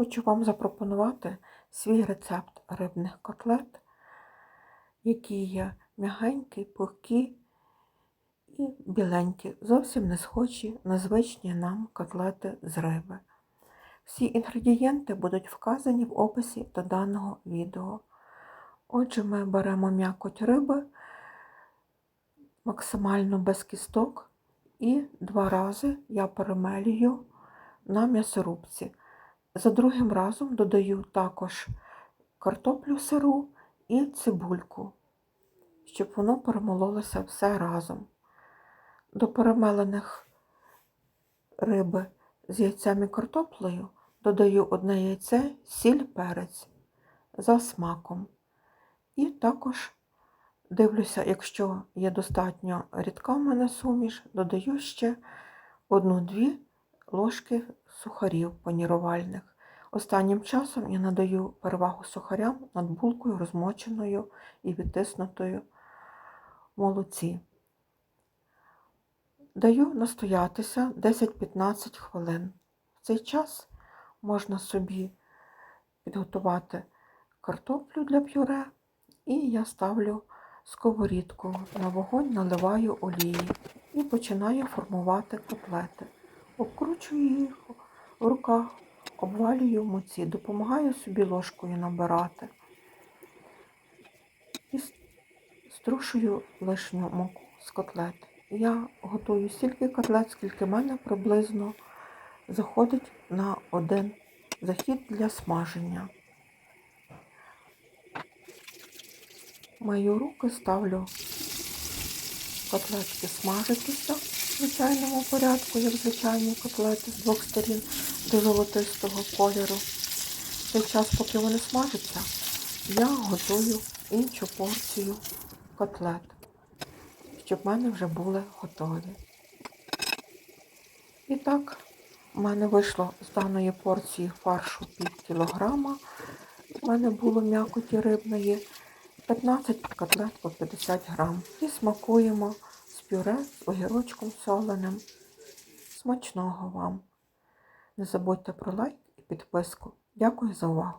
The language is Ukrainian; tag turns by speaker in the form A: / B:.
A: Хочу вам запропонувати свій рецепт рибних котлет, які є м'ягенькі, пухкі і біленькі, зовсім не схожі на звичні нам котлети з риби. Всі інгредієнти будуть вказані в описі до даного відео. Отже, ми беремо м'якоть риби максимально без кісток і два рази я перемелюю на м'ясорубці. За другим разом додаю також картоплю сиру і цибульку, щоб воно перемололося все разом. До перемелених риби з яйцем і картоплею додаю одне яйце, сіль, перець за смаком. І також дивлюся, якщо є достатньо рідка в мене суміш, додаю ще одну-дві ложки сухарів панірувальних. Останнім часом я надаю перевагу сухарям над булкою розмоченою і відтиснутою молоці. Даю настоятися 10-15 хвилин. В цей час можна собі підготувати картоплю для пюре, і я ставлю сковорідку на вогонь, наливаю олії і починаю формувати котлети. Обкручую їх в руках, обвалюю в муці, допомагаю собі ложкою набирати. І струшую лишню муку з котлет. Я готую стільки котлет, скільки в мене приблизно заходить на один захід для смаження. Мої руки ставлю котлетки смажитися звичайному порядку, як звичайні котлети з двох сторін до золотистого кольору. В той час, поки вони смажаться, я готую іншу порцію котлет, щоб в мене вже були готові. І так, у мене вийшло з даної порції фаршу пів кілограма. У мене було м'якоті рибної. 15 котлет по 50 грам. І смакуємо пюре з огірочком соленим. Смачного вам! Не забудьте про лайк і підписку. Дякую за увагу!